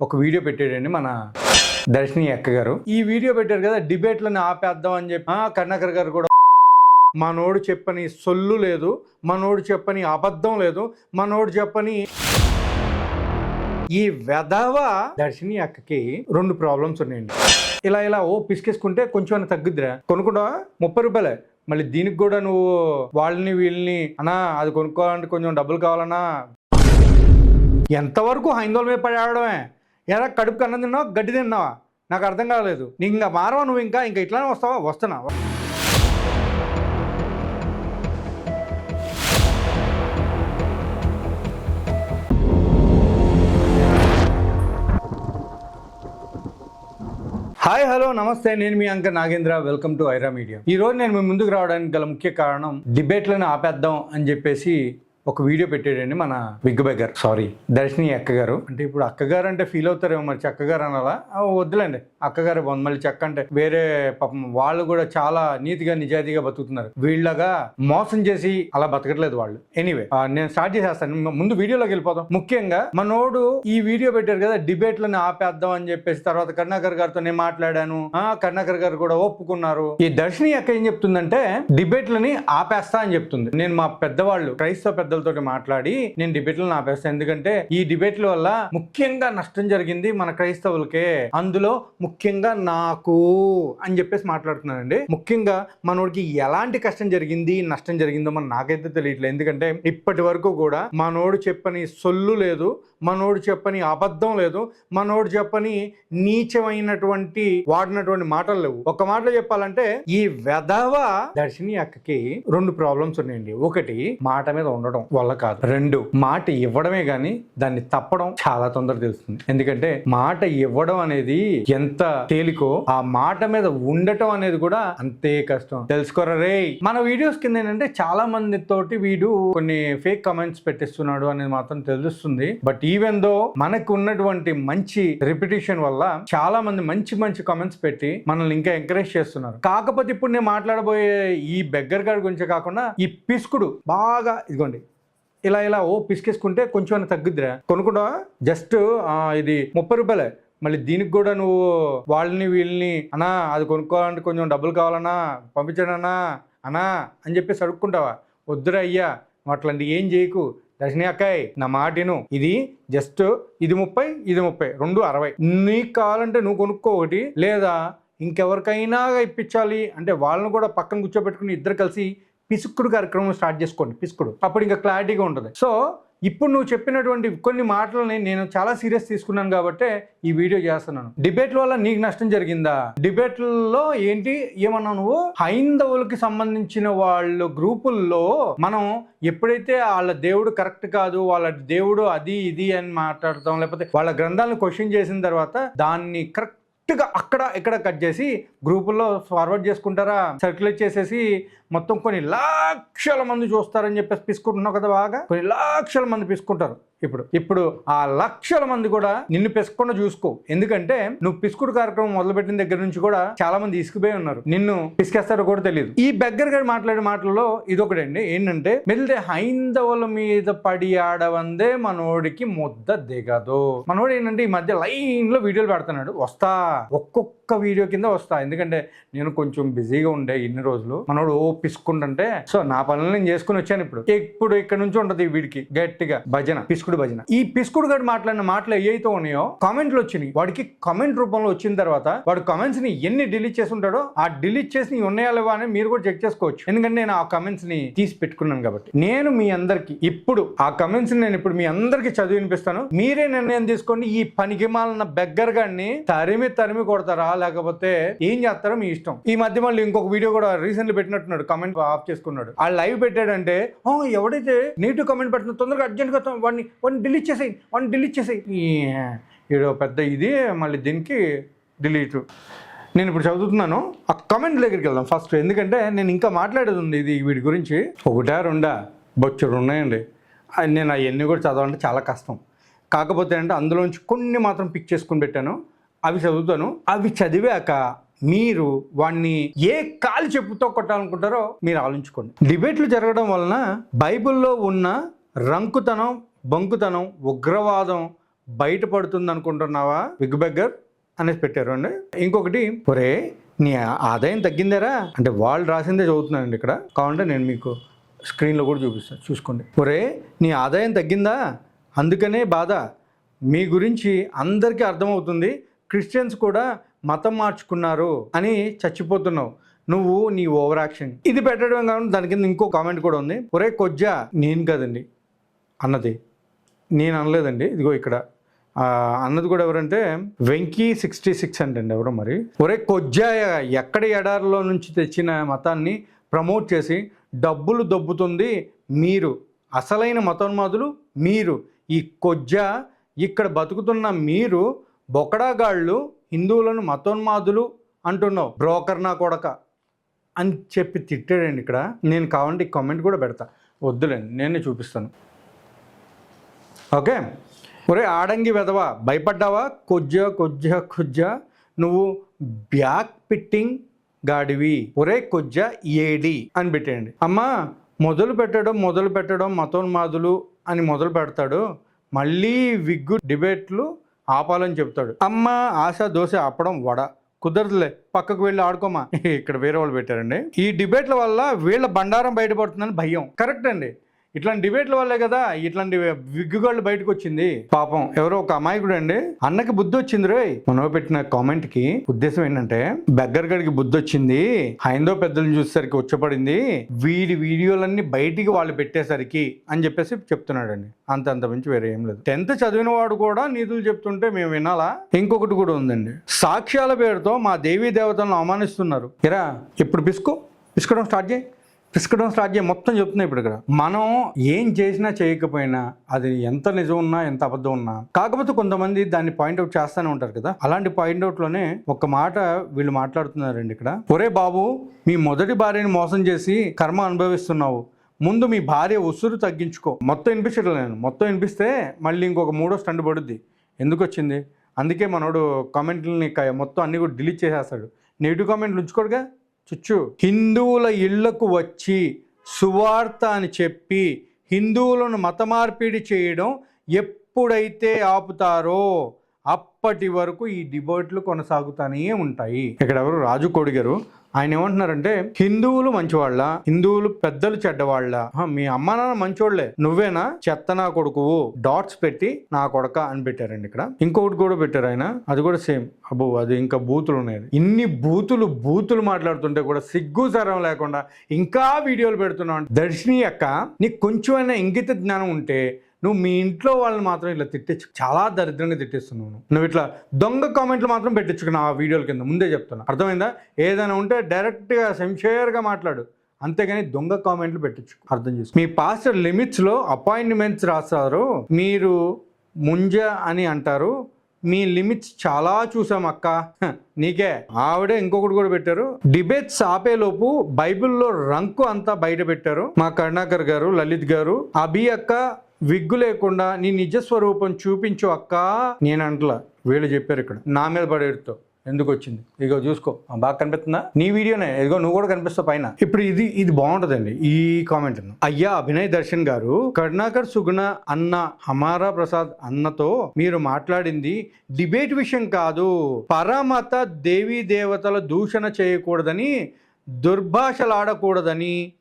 ఒక వీడియో పెట్టాడండి మన దర్శిని అక్క గారు. ఈ వీడియో పెట్టారు కదా డిబేట్లను ఆపేద్దాం అని చెప్పి. ఆ, గారు కూడా మనోడు చెప్పని సొల్లు లేదు మనోడు చెప్పని అబద్ధం లేదు మనోడు చెప్పని ఈ వెధవ దర్శిని అక్కకి రెండు ప్రాబ్లమ్స్ ఉన్నాయండి. ఇలా ఇలా ఓ పిసికేసుకుంటే కొంచెం తగ్గుద్దిరా. కొనుక్కుంటా ముప్పై రూపాయలే. మళ్ళీ దీనికి కూడా నువ్వు వాళ్ళని వీళ్ళని అన్నా అది కొనుక్కోవాలంటే కొంచెం డబ్బులు కావాలన్నా. ఎంతవరకు హైందవుల మీద ఎలా కడుపు కన్న తిన్నావా? గడ్డి తిన్నావా? నాకు అర్థం కాలేదు. నీకు ఇంకా మారవా నువ్వు ఇంకా? ఇంకా ఇట్లానే వస్తావా? వస్తున్నావా హాయ్ హలో నమస్తే. నేను మీ Anka Nagendra. Welcome to Aira media. ఈ రోజు నేను మీ ముందుకు రావడానికి గల ముఖ్య కారణం డిబేట్లను ఆపేద్దాం అని చెప్పేసి ఒక వీడియో పెట్టాడండి మన బిగ్ బెగర్ సారీ దర్శిని అక్కగారు. అంటే ఇప్పుడు అక్కగారు అంటే ఫీల్ అవుతారేమో మరి చక్కగారు అనాలా? వద్దులేండి. అక్కగారు బాగుంది. మళ్ళీ చెక్క అంటే వేరే పాపం వాళ్ళు కూడా చాలా నీతిగా నిజాయితీగా బతుకుతున్నారు. వీళ్ళగా మోసం చేసి అలా బతకట్లేదు వాళ్ళు. ఎనీవే నేను స్టార్ట్ చేసేస్తాను. ముందు వీడియోలోకి వెళ్ళిపోదాం. ముఖ్యంగా మనోడు ఈ వీడియో పెట్టారు కదా డిబేట్లను ఆపేద్దాం అని చెప్పేసి తర్వాత కరుణాకర్ గారితో నేను మాట్లాడాను. ఆ కరుణాకర్ గారు కూడా ఒప్పుకున్నారు. ఈ దర్శిని అక్క ఏం చెప్తుందంటే డిబేట్లని ఆపేస్తా అని చెప్తుంది. నేను మా పెద్దవాళ్ళు క్రైస్తవ పెద్దలతో మాట్లాడి నేను డిబేట్లను ఆపేస్తాను ఎందుకంటే ఈ డిబేట్ల వల్ల ముఖ్యంగా నష్టం జరిగింది మన క్రైస్తవులకే. అందులో ముఖ్యంగా నాకు అని చెప్పేసి మాట్లాడుతున్నానండి ముఖ్యంగా మనోడికి ఎలాంటి కష్టం జరిగింది నష్టం జరిగిందో మనం నాకైతే తెలియట్లేదు. ఎందుకంటే ఇప్పటి వరకు కూడా మనోడు చెప్పని సొల్లు లేదు మనోడు చెప్పని అబద్ధం లేదు మనోడు చెప్పని నీచమైనటువంటి వాడినటువంటి మాటలు లేవు. ఒక మాటలో చెప్పాలంటే ఈ వెధవ దర్శిని అక్కకి రెండు ప్రాబ్లమ్స్ ఉన్నాయండి. ఒకటి మాట మీద ఉండడం వల్ల కాదు. రెండు మాట ఇవ్వడమే కానీ దాన్ని తప్పడం చాలా తొందర తెలుస్తుంది. ఎందుకంటే మాట ఇవ్వడం అనేది ఎంత తేలికో ఆ మాట మీద ఉండటం అనేది కూడా అంతే కష్టం. తెలుసుకోరా రే? మన వీడియోస్ కింద ఏంటంటే చాలా మంది తోటి వీడు కొన్ని ఫేక్ కమెంట్స్ పెట్టిస్తున్నాడు అనేది మాత్రం తెలుస్తుంది. బట్ ఈవెన్ దో మనకు ఉన్నటువంటి మంచి రిపిటేషన్ వల్ల చాలా మంది మంచి మంచి కమెంట్స్ పెట్టి మనల్ని ఇంకా ఎంకరేజ్ చేస్తున్నారు. కాకపోతే ఇప్పుడు నేను మాట్లాడబోయే ఈ బెగ్గర్ గారి గురించి కాకుండా ఈ పిసుకుడు బాగా ఇదిగోండి ఇలా ఇలా ఓ పిసికేసుకుంటే కొంచెం తగ్గుద్దిరా. కొనుక్కుంటా జస్ట్ ఇది ముప్పై రూపాయలే. మళ్ళీ దీనికి కూడా నువ్వు వాళ్ళని వీళ్ళని అన్నా అది కొనుక్కోవాలంటే కొంచెం డబ్బులు కావాలన్నా పంపించండి అనా అని చెప్పేసి అడుక్కుంటావా? వద్దురా అయ్యా అట్లాంటి ఏం చేయకు. దర్శని అక్కాయ్ నా మాటిను ఇది జస్ట్ ఇది ముప్పై ఇది ముప్పై రెండు అరవై. నీకు కావాలంటే నువ్వు కొనుక్కో ఒకటి. లేదా ఇంకెవరికైనా ఇప్పించాలి. అంటే వాళ్ళని కూడా పక్కన కూర్చోబెట్టుకుని ఇద్దరు కలిసి పిసుక్కుడు కార్యక్రమం స్టార్ట్ చేసుకోండి పిసుకుడు అప్పుడు ఇంకా క్లారిటీగా ఉంటుంది. సో ఇప్పుడు నువ్వు చెప్పినటువంటి కొన్ని మాటలని నేను చాలా సీరియస్ తీసుకున్నాను కాబట్టి ఈ వీడియో చేస్తున్నాను. డిబేట్ల వల్ల నీకు నష్టం జరిగిందా? డిబేట్లలో ఏంటి? ఏమన్నా నువ్వు? హైందవులకి సంబంధించిన వాళ్ళ గ్రూపుల్లో మనం ఎప్పుడైతే వాళ్ళ దేవుడు కరెక్ట్ కాదు వాళ్ళ దేవుడు అది ఇది అని మాట్లాడతాం లేకపోతే వాళ్ళ గ్రంథాలను క్వశ్చన్ చేసిన తర్వాత దాన్ని కరెక్ట్గా అక్కడ ఇక్కడ కట్ చేసి గ్రూపుల్లో ఫార్వర్డ్ చేసుకుంటారా? సర్క్యులేట్ చేసేసి మొత్తం కొన్ని లక్షల మంది చూస్తారని చెప్పేసి పిసుకుంటున్నావు కదా బాగా? కొన్ని లక్షల మంది పిసుకుంటారు. ఇప్పుడు ఇప్పుడు ఆ లక్షల మంది కూడా నిన్ను పిసుకుండా చూసుకో. ఎందుకంటే నువ్వు పిసుకుడు కార్యక్రమం మొదలుపెట్టిన దగ్గర నుంచి కూడా చాలా మంది ఇసుకుపోయి ఉన్నారు. నిన్ను పిసికేస్తారో కూడా తెలియదు. ఈ బెగ్గర్ గారు మాట్లాడే మాటల్లో ఇదొకటండి. ఏంటంటే మెల్లితే హైందవుల మీద పడి ఆడవందే మనోడికి ముద్ద దిగదు. మనోడు ఏంటంటే ఈ మధ్య లైన్లో వీడియోలు పెడుతున్నాడు. వస్తా. ఒక్కొక్క వీడియో కింద వస్తా. ఎందుకంటే నేను కొంచెం బిజీగా ఉండే ఇన్ని రోజులు. మనోడు ఓ పిసుకుంటుంటే సో నా పనులు నేను చేసుకుని వచ్చాను ఇప్పుడు. ఇప్పుడు ఇక్కడ నుంచి ఉంటది వీడికి? గట్టిగా. భజన పిసుకుడు భజన. ఈ పిసుకుడు గడు మాట్లాడిన మాటలు ఏవైతే ఉన్నాయో కామెంట్లు వచ్చినాయి. వాడికి కామెంట్ రూపంలో వచ్చిన తర్వాత వాడు కామెంట్స్ని ఎన్ని డిలీట్ చేసి ఉంటాడో ఆ డిలీట్ చేసి ఉన్నాయా లేవా అని మీరు కూడా చెక్ చేసుకోవచ్చు. ఎందుకంటే నేను ఆ కమెంట్స్ని తీసి పెట్టుకున్నాను కాబట్టి. నేను మీ అందరికి ఇప్పుడు ఆ కమెంట్స్ నేను ఇప్పుడు మీ అందరికి చదివి వినిపిస్తాను. మీరే నిర్ణయం తీసుకోండి. ఈ పనికి మాలిన బెగ్గర్ గాడిని తరిమి తరిమి కొడతారా? లేకపోతే ఏం చేస్తారో మీ ఇష్టం. ఈ మధ్య మళ్ళీ ఇంకొక వీడియో కూడా రీసెంట్లీ పెట్టినట్టున్నాడు. కమెంట్ ఆఫ్ చేసుకున్నాడు. ఆ లైవ్ పెట్టాడంటే ఎవడైతే నెగిటివ్ కమెంట్ పెడుతున్నా తొందరగా అర్జెంట్గా వాడిని వాడిని డిలీట్ చేసేయి వాడిని డిలీట్ చేసేయి. ఏడో పెద్ద ఇది మళ్ళీ దీనికి డిలీట్ నేను ఇప్పుడు చదువుతున్నాను ఆ కమెంట్ దగ్గరికి వెళ్దాం ఫస్ట్ ఎందుకంటే నేను ఇంకా మాట్లాడేది ఉంది ఇది వీడి గురించి. ఒకటా రెండా? బొచ్చుడు ఉన్నాయండి. నేను అవన్నీ కూడా చదవాలంటే చాలా కష్టం. కాకపోతే అంటే అందులోంచి కొన్ని మాత్రం పిక్ చేసుకుని పెట్టాను. అవి చదువుతాను. అవి చదివాక మీరు వాడిని ఏ కాలు చెప్పుతో కొట్టాలనుకుంటారో మీరు ఆలోచించుకోండి. డిబేట్లు జరగడం వలన బైబిల్లో ఉన్న రంకుతనం బంకుతనం ఉగ్రవాదం బయటపడుతుంది అనుకుంటున్నావా బిగ్ బెగ్గర్ అనేసి పెట్టారు అండి. ఇంకొకటి ఒరే నీ ఆదాయం తగ్గిందేరా? అంటే వాళ్ళు రాసిందే చదువుతున్నానండి ఇక్కడ. కావాలంటే నేను మీకు స్క్రీన్లో కూడా చూపిస్తాను చూసుకోండి. ఒరే నీ ఆదాయం తగ్గిందా? అందుకనే బాధ. మీ గురించి అందరికీ అర్థమవుతుంది. క్రిస్టియన్స్ కూడా మతం మార్చుకున్నారు అని చచ్చిపోతున్నావు. నువ్వు నీ ఓవర్ యాక్షన్. ఇది పెట్టడం కాకుండా దాని కింద ఇంకో కామెంట్ కూడా ఉంది. ఒరే కొజ్జా నేను కదండి. అన్నది. నేను అనలేదండి. ఇదిగో ఇక్కడ. అన్నది కూడా ఎవరంటే వెంకీ సిక్స్టీ సిక్స్ అంటండి ఎవరో మరి. ఒరే కొజ్జా ఎక్కడ ఎడారిలో నుంచి తెచ్చిన మతాన్ని ప్రమోట్ చేసి డబ్బులు దొబ్బుతుంది మీరు. అసలైన మతోన్మాదులు మీరు. ఈ కొజ్జా ఇక్కడ బతుకుతున్న మీరు బొకడాగాళ్ళు హిందువులను మతోన్మాదులు అంటున్నావు బ్రోకర్ నా కొడక అని చెప్పి తిట్టాడండి ఇక్కడ. నేను కావాలంటే కామెంట్ కూడా పెడతా. వద్దులేండి నేనే చూపిస్తాను. ఓకే? ఒరే ఆడంగి వెదవా భయపడ్డావా? కొజ్జ కొజ్జ కొజ్జ నువ్వు బ్యాక్ పిట్టింగ్ గాడివి. ఒరే కొజ్జ ఏడి అని పెట్టేయండి. అమ్మా మొదలు పెట్టడం మొదలు పెట్టడం మతోన్మాదులు అని మొదలు పెడతాడు. మళ్ళీ విగ్గు డిబేట్లు ఆపాలని చెప్తాడు. అమ్మ ఆశ దోశ ఆపడం వడ. కుదరదులే పక్కకు వెళ్ళి ఆడుకోమా? ఇక్కడ వేరే వాళ్ళు పెట్టారండి. ఈ డిబేట్ల వల్ల వీళ్ళ బండారం బయటపడుతుందని భయం. కరెక్ట్ అండి. ఇట్లాంటి డిబేట్ల వల్లే కదా ఇట్లాంటి విగ్గుగాళ్ళు బయటకు వచ్చింది పాపం ఎవరో ఒక అమాయకుడు అండి అన్నకి బుద్ధి వచ్చింది రే మనం పెట్టిన కామెంట్కి ఉద్దేశం ఏంటంటే బెగ్గర్ గడికి బుద్ధి వచ్చింది హైందో పెద్దలను చూసేసరికి వచ్చపడింది. వీడి వీడియోలన్నీ బయటికి వాళ్ళు పెట్టేసరికి అని చెప్పేసి చెప్తున్నాడండి. అంత అంత మించి వేరే ఏం లేదు. టెన్త్ చదివిన వాడు కూడా నీతులు చెప్తుంటే మేము వినాలా? ఇంకొకటి కూడా ఉందండి. సాక్ష్యాల పేరుతో మా దేవీ దేవతలను అవమానిస్తున్నారు. ఇరా ఇప్పుడు పిసుకో. పిసుకోవడం స్టార్ట్ చేయి. పిసుకడం స్టార్ట్ చేయ మొత్తం చెప్తున్నాయి ఇప్పుడు ఇక్కడ. మనం ఏం చేసినా చేయకపోయినా అది ఎంత నిజం ఉన్నా ఎంత అబద్ధం ఉన్నా కాకపోతే కొంతమంది దాన్ని పాయింట్అవుట్ చేస్తూనే ఉంటారు కదా. అలాంటి పాయింట్అవుట్లోనే ఒక మాట వీళ్ళు మాట్లాడుతున్నారండి ఇక్కడ. ఒరే బాబు మీ మొదటి భార్యని మోసం చేసి కర్మ అనుభవిస్తున్నావు. ముందు మీ భార్య ఉసురు తగ్గించుకో. మొత్తం వినిపించడం నేను. మొత్తం వినిపిస్తే మళ్ళీ ఇంకొక మూడో స్టండ్ పడుద్ది. ఎందుకు వచ్చింది? అందుకే మనోడు కామెంట్లని మొత్తం అన్ని కూడా డిలీట్ చేసేస్తాడు. నెగిటివ్ కామెంట్లు ఉంచుకోడుగా. చుచ్చు. హిందువుల ఇళ్ళకు వచ్చి సువార్త అని చెప్పి హిందువులను మతమార్పిడి చేయడం ఎప్పుడైతే ఆపుతారో అప్పటి వరకు ఈ డిబేట్లు కొనసాగుతూనే ఉంటాయి. ఇక్కడ ఎవరు రాజు కోడిగారు. ఆయన ఏమంటున్నారంటే హిందువులు మంచివాళ్ళ హిందువులు పెద్దలు చెడ్డవాళ్ళ. మీ అమ్మ నాన్న మంచోళ్ళే. నువ్వేనా? చెత్త నా కొడుకువు. డాట్స్ పెట్టి నా కొడక అని పెట్టారండి ఇక్కడ. ఇంకొకటి కూడా పెట్టారు ఆయన. అది కూడా సేమ్. అబ్బో అది ఇంకా బూతులు ఉన్నాయి. ఇన్ని బూతులు బూతులు మాట్లాడుతుంటే కూడా సిగ్గు సరం లేకుండా ఇంకా వీడియోలు పెడుతున్నావు దర్శిని యొక్క నీకు కొంచెమైనా ఇంగిత జ్ఞానం ఉంటే నువ్వు మీ ఇంట్లో వాళ్ళని మాత్రం ఇట్లా తిట్టచ్చు. చాలా దరిద్రంగా తిట్టేస్తున్నావు నువ్వు. ఇట్లా దొంగ కామెంట్లు మాత్రం పెట్టించుకు నా వీడియోల కింద. ముందే చెప్తున్నా. అర్థమైందా? ఏదైనా ఉంటే డైరెక్ట్గా సెన్షియర్గా మాట్లాడు. అంతేగాని దొంగ కామెంట్లు పెట్టచ్చు అర్థం చేసుకో. మీ పాస్టర్ లిమిట్స్లో అపాయింట్మెంట్స్ రాస్తారు. మీరు ముంజ అని అంటారు. మీ లిమిట్స్ చాలా చూసాం అక్క. నీకే. ఆవిడే ఇంకొకటి కూడా పెట్టారు. డిబేట్స్ ఆపేలోపు బైబిల్లో రంకు అంతా బయట పెట్టారు. మా కరుణాకర్ గారు లలిత్ గారు అభి అక్క విగ్గు లేకుండా నీ నిజ స్వరూపం చూపించు అక్క నేను అంటలా. వీళ్ళు చెప్పారు ఇక్కడ. నా మీద పడేడుతో ఎందుకు వచ్చింది? ఇదిగో చూసుకో. బాగా కనిపిస్తుందా? నీ వీడియోనే. ఇదిగో నువ్వు కూడా కనిపిస్తావు పైన. ఇప్పుడు ఇది ఇది బాగుంటుందండి. ఈ కామెంట్ అయ్యా అభినయ్ దర్శన్ గారు కరుణాకర్ సుగుణ అన్న హమారా ప్రసాద్ అన్నతో మీరు మాట్లాడింది డిబేట్ విషయం కాదు. పరమత దేవీ దేవతల దూషణ చేయకూడదని దుర్భాషలాడకూడదని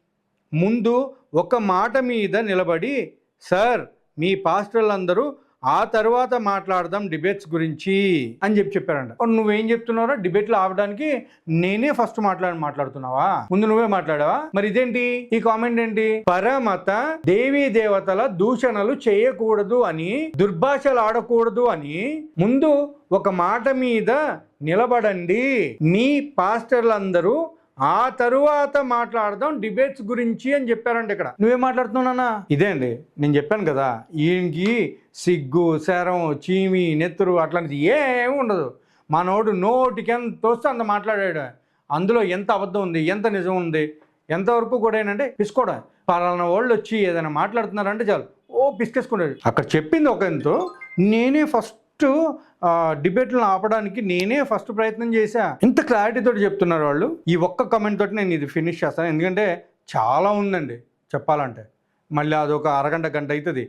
ముందు ఒక మాట మీద నిలబడి సార్ మీ పాస్టర్లు అందరూ ఆ తర్వాత మాట్లాడదాం డిబేట్స్ గురించి అని చెప్పి చెప్పారంట. నువ్వేం చెప్తున్నారో డిబేట్లు ఆపడానికి నేనే ఫస్ట్ మాట్లాడి మాట్లాడుతున్నావా? ముందు నువ్వే మాట్లాడావా? మరి ఇదేంటి? ఈ కామెంట్ ఏంటి? పరమత దేవీ దేవతల దూషణలు చేయకూడదు అని దుర్భాషలు ఆడకూడదు అని ముందు ఒక మాట మీద నిలబడండి. మీ పాస్టర్లందరూ ఆ తరువాత మాట్లాడదాం డిబేట్స్ గురించి అని చెప్పారండి ఇక్కడ. నువ్వేం మాట్లాడుతున్నానా ఇదే అండి. నేను చెప్పాను కదా ఈయనకి సిగ్గు శరం చీమి నెత్తురు అట్లాంటిది ఏమి ఉండదు. మనోడు నోటికి ఎంత వస్తే అంత మాట్లాడాడు. అందులో ఎంత అబద్ధం ఉంది ఎంత నిజం ఉంది ఎంతవరకు కూడా ఏంటంటే పిసుకోవడం పలానా వాళ్ళు వచ్చి ఏదైనా మాట్లాడుతున్నారంటే చాలు. ఓ పిసికేసుకున్నాడు అక్కడ చెప్పింది ఒక ఎంతో నేనే ఫస్ట్ ఫస్ట్ డిబేట్లను ఆపడానికి నేనే ఫస్ట్ ప్రయత్నం చేశా. ఇంత క్లారిటీతో చెప్తున్నారు వాళ్ళు. ఈ ఒక్క కమెంట్ తోటి నేను ఇది ఫినిష్ చేస్తాను. ఎందుకంటే చాలా ఉందండి చెప్పాలంటే. మళ్ళీ అదొక అరగంట గంట అవుతుంది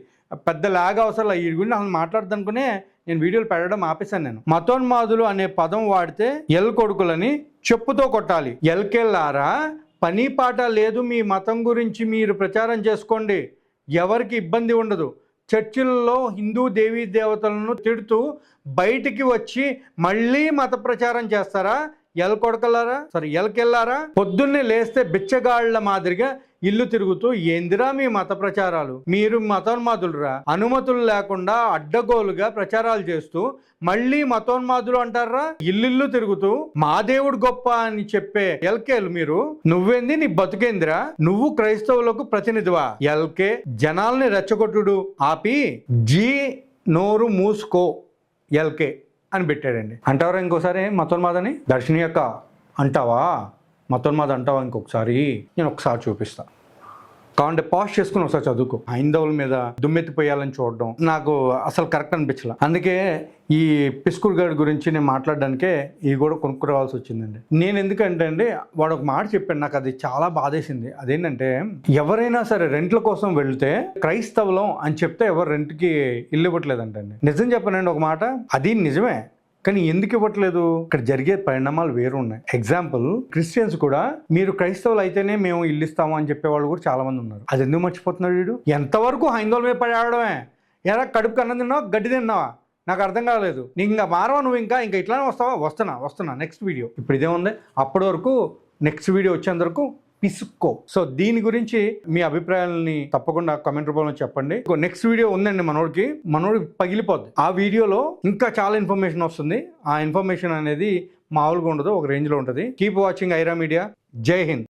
పెద్ద లాగ్ అవసరం ఈ గురించి అసలు మాట్లాడదనుకునే నేను వీడియోలు పెట్టడం ఆపేశాను నేను. మతోన్మాదులు అనే పదం వాడితే ఎల్ కొడుకులని చెప్పుతో కొట్టాలి. ఎల్కెళ్ళారా పని పాట లేదు మీ మతం గురించి మీరు ప్రచారం చేసుకోండి. ఎవరికి ఇబ్బంది ఉండదు. చర్చిల్లో హిందూ దేవీ దేవతలను తిడుతూ బయటికి వచ్చి మళ్ళీ మత ప్రచారం చేస్తారా? ఎల్ కొడకలారా? సరే పొద్దున్నే లేస్తే బిచ్చగాళ్ళ మాదిరిగా ఇల్లు తిరుగుతూ ఏందిరా మీ మత ప్రచారాలు? మీరు మతోన్మాదులురా? అనుమతులు లేకుండా అడ్డగోలుగా ప్రచారాలు చేస్తూ మళ్ళీ మతోన్మాదులు అంటారా? ఇల్లు తిరుగుతూ మా దేవుడు గొప్ప అని చెప్పే ఎల్కేలు మీరు? నువ్వేంది? నీ బతుకేందిరా? నువ్వు క్రైస్తవులకు ప్రతినిధివా? ఎల్కే జనాల్ని రెచ్చగొట్టుడు ఆపి జీ నోరు మూసుకో ఎల్కే అని పెట్టాడండి. అంటారా ఇంకోసారి మతోన్మాదని? దర్శని యొక్క అంటావా? మతోన్మాద అంటావా ఇంకొకసారి? నేను ఒకసారి చూపిస్తా. కావంటే పాస్ చేసుకుని ఒకసారి చదువుకో. హైందవుల మీద దుమ్మెత్తిపోయాలని చూడడం నాకు అసలు కరెక్ట్ అనిపించలే. అందుకే ఈ పిస్కుల్ గారి గురించి నేను మాట్లాడడానికే ఇవి కూడా కొనుక్కురావాల్సి వచ్చిందండి. నేను ఎందుకంటే అండి వాడు ఒక మాట చెప్పాడు నాకు అది చాలా బాధేసింది. అదేంటంటే ఎవరైనా సరే రెంట్ల కోసం వెళ్తే క్రైస్తవులం అని చెప్తే ఎవరు రెంట్కి ఇల్లు ఇవ్వట్లేదంటండి. నిజం చెప్పనండి ఒక మాట అది నిజమే. కానీ ఎందుకు ఇవ్వట్లేదు? ఇక్కడ జరిగే పరిణామాలు వేరు ఉన్నాయి ఎగ్జాంపుల్ క్రిస్టియన్స్ కూడా మీరు క్రైస్తవులు అయితేనే మేము ఇల్లు ఇస్తాము అని చెప్పే వాళ్ళు కూడా చాలా మంది ఉన్నారు. అది ఎందుకు మర్చిపోతున్నాడు వీడు? ఎంతవరకు హైందోళ మీద పడేయడమే ఆడడమే కడుపు అన్నం తిన్నావా? గడ్డి తిన్నావా? నాకు అర్థం కాలేదు. నీకు ఇంకా మారవా నువ్వు ఇంకా? ఇంకా ఇట్లానే వస్తావా? వస్తున్నా వస్తున్నా. నెక్స్ట్ వీడియో ఇప్పుడు ఇదే ఉంది అప్పటి వరకు నెక్స్ట్ వీడియో వచ్చేంత వరకు పిసుక్కో. సో దీని గురించి మీ అభిప్రాయాలని తప్పకుండా కామెంట్ రూపంలో చెప్పండి. నెక్స్ట్ వీడియో ఉందండి మనోడికి. మనోడి పగిలిపోద్ది. ఆ వీడియోలో ఇంకా చాలా ఇన్ఫర్మేషన్ వస్తుంది. ఆ ఇన్ఫర్మేషన్ అనేది మామూలుగా ఉండదు ఒక రేంజ్లో ఉంటుంది. కీప్ వాచింగ్ ఐరా మీడియా జై హింద్.